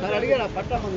Sir అడిగారా పట్టా sir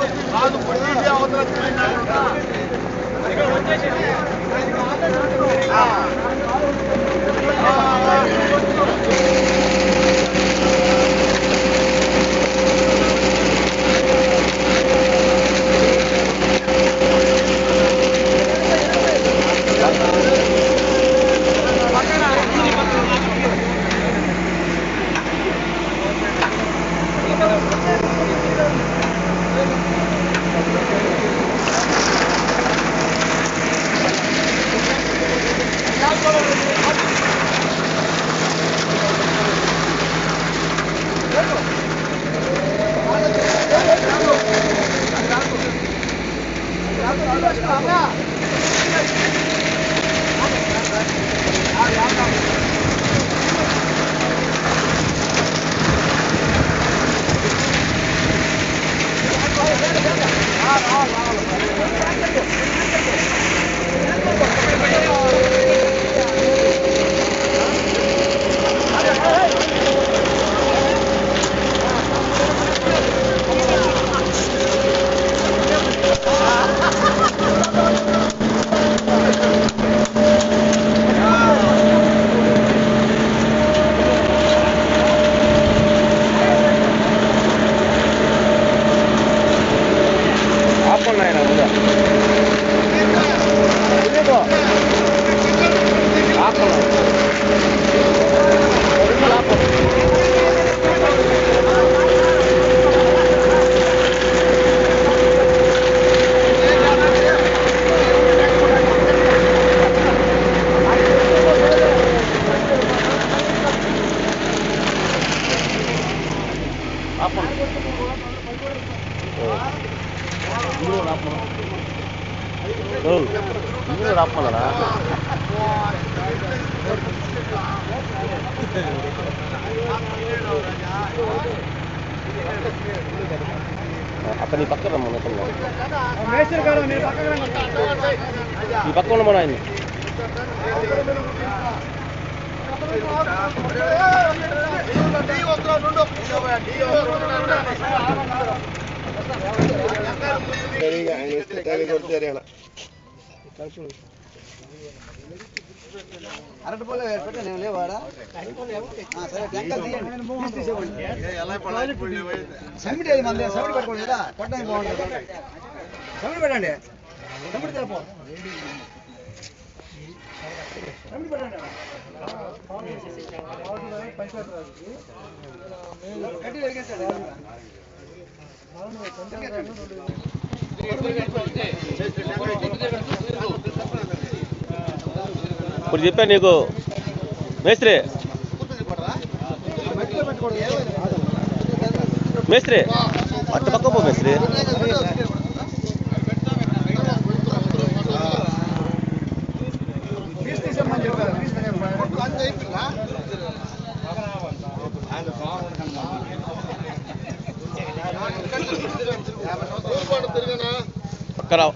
आज पुण्य రాపమన్నారా అక్కడ నీ పక్కన రమ్మన్న మేస్త్రి గారు మీరు పక్కన రండి. ఈ పక్క ఉన్న మన ఆయన అరటి పళ్ళు పెట్టండి నేను లేవాడా ఆ, సరే టెంకాయలు తీయండి తీసి తీసేవ్వండి. సమిటి అది మన సమిటి పెట్టుకోండి కదా కొట్టడానికి బాగుంటుంది సమిటి పెట్టండి సమిటి తెలపో సమిటి పెట్టండి కట్టి వెలిగించండి ఇప్పుడు చెప్పాను నీకు. మేస్త్రి. మేస్త్రి. అటు పక్క పో మేస్త్రి. કરાવો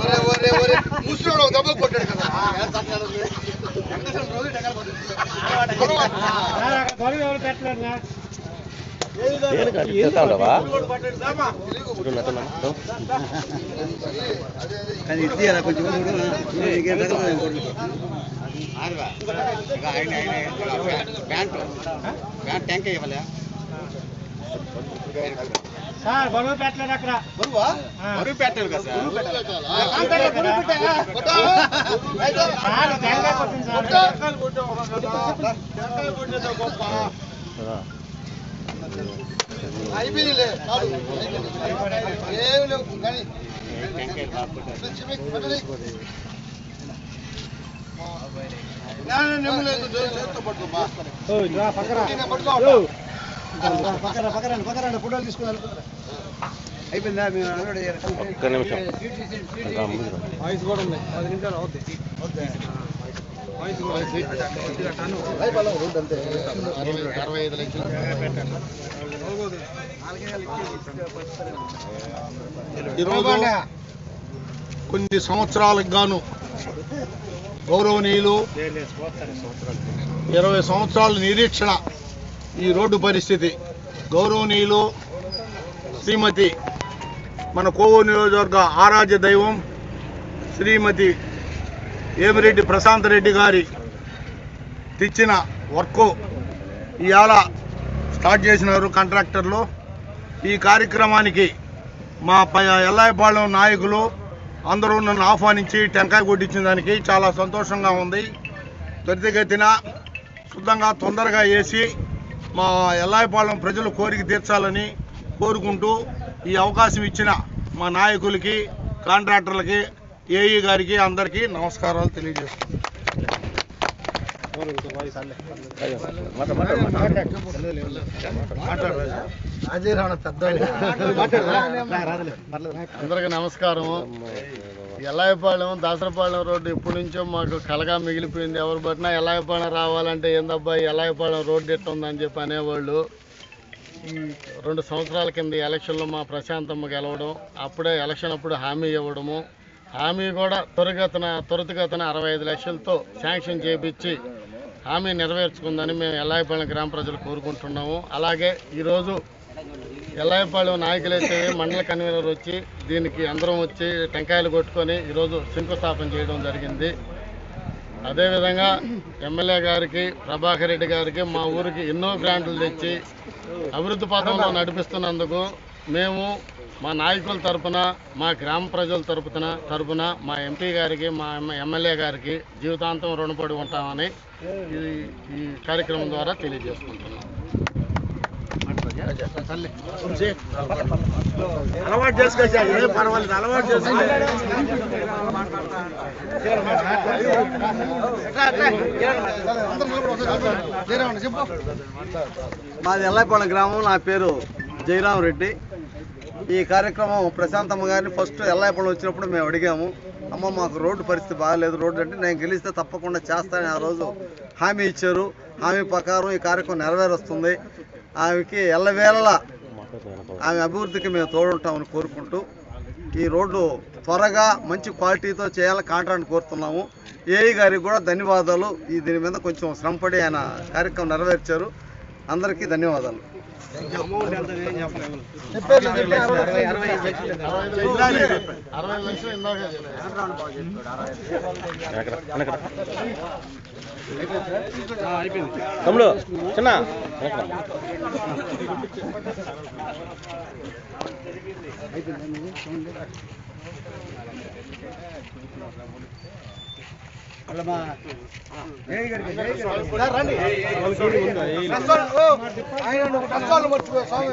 ஒரே ஒரே ஒரே కొట్టాడు కదా దేనికి అట్లా చేస్తా ఉండవా చూడు నటన. కానీ ఇది తీయాలా సార్ బరువు పెట్టలేదు అక్కడ బరువా? బరువు పెట్టాలి కదా సార్ బరువు పెట్టాలా? కొట్టా? సార్ తెల్లగా కొట్టింది సార్ ఆ. అయిపోయినాయిలే. చాలు. ఏం లేవు కానీ పక్కన పట్టుకో పక్కన పక్కన పక్కన ఫోటోలు అయిపోయిందా మేము ఒక్క నిమిషం వాయిస్ కూడా ఉంది పది నిమిషాలు అరవై ఐదు లక్షలు ఈరోజు కొన్ని సంవత్సరాలకు గాను గౌరవనీయులు ఇరవై సంవత్సరాల నిరీక్షణ ఈ రోడ్డు పరిస్థితి గౌరవనీయులు శ్రీమతి మన కోవూరు నియోజకవర్గ ఆరాధ్య దైవం శ్రీమతి ఏమిరెడ్డి ప్రశాంత్ రెడ్డి గారి తెచ్చిన వర్క్ ఇవాళ స్టార్ట్ చేసినారు కాంట్రాక్టర్లు. ఈ కార్యక్రమానికి మా ప- ఎల్లాయిపాళెం నాయకులు అందరూ నన్ను ఆహ్వానించి టెంకాయ కొట్టించిన దానికి చాలా సంతోషంగా ఉంది. త్వరితగతిన శుద్ధంగా తొందరగా వేసి మా ఎల్లాయిపాళెం ప్రజలు కోరిక తీర్చాలని కోరుకుంటూ ఈ అవకాశం ఇచ్చిన మా నాయకులకి కాంట్రాక్టర్లకి ఏఈ గారికి అందరికీ నమస్కారాలు తెలియజేస్తున్నాను. అందరికీ నమస్కారం ఎల్లాయపాలెం దాసరపాలెం రోడ్డు ఇప్పటి నుంచో మాకు కలగా మిగిలిపోయింది. ఎవరు పట్టినా ఎల్లాయపాలెం రావాలంటే ఏందబ్బా ఎల్లాయపాలెం రోడ్డు ఎట్టుందని చెప్పి అనేవాళ్ళు. రెండు సంవత్సరాల కింద ఎలక్షన్లో మా ప్రశాంతమ్మ గెలవడం అప్పుడే ఎలక్షన్ అప్పుడు హామీ ఇవ్వడము. హామీ కూడా త్వరగతన త్వరితగతన అరవై ఐదు లక్షలతో శాంక్షన్ చేపించి హామీ నెరవేర్చుకుందని మేము ఎల్లాయపాలెం గ్రామ ప్రజలు కోరుకుంటున్నాము. అలాగే ఈరోజు ఎల్లాయపాలెం నాయకులైతే మండల కన్వీనర్ వచ్చి దీనికి అందరం వచ్చి టెంకాయలు కొట్టుకొని ఈరోజు శంకుస్థాపన చేయడం జరిగింది. అదేవిధంగా ఎమ్మెల్యే గారికి ప్రభాకర్ రెడ్డి గారికి మా ఊరికి ఎన్నో గ్రాంట్లు తెచ్చి అభివృద్ధి పథంలో నడిపిస్తున్నందుకు మేము మా నాయకుల తరపున మా గ్రామ ప్రజల తరపున తరపున మా ఎంపీ గారికి మా ఎమ్మెల్యే గారికి జీవితాంతం రుణపడి ఉంటామని ఈ ఈ కార్యక్రమం ద్వారా తెలియజేసుకుంటున్నాం. అలవాటు చేసుకోవచ్చు. పర్వాలేదు అలవాటు మాది ఎల్లాయిపాలెం గ్రామం నా పేరు జయరాం రెడ్డి. ఈ కార్యక్రమం ప్రశాంతమ్మ గారిని ఫస్ట్ ఎల్లాయిపాలెం వచ్చినప్పుడు మేము అడిగాము అమ్మ మాకు రోడ్డు పరిస్థితి బాగాలేదు రోడ్డు అంటే నేను గెలిస్తే తప్పకుండా చేస్తానని. ఆ రోజు హామీ ఇచ్చారు. హామీ ప్రకారం ఈ కార్యక్రమం నెరవేరుస్తుంది. ఆమెకి ఎల్లవేళలా ఆమె అభివృద్ధికి మేము తోడుంటామని కోరుకుంటూ ఈ రోడ్డు త్వరగా మంచి క్వాలిటీతో చేయాలని కాంట్రాక్ట్ కోరుతున్నాము. ఏఈ గారికి కూడా ధన్యవాదాలు. ఈ దీని మీద కొంచెం శ్రమపడి ఆయన కార్యక్రమం నెరవేర్చారు. అందరికీ ధన్యవాదాలు. తమ్ముడు చిన్న. అయిపోయింది స్వామి.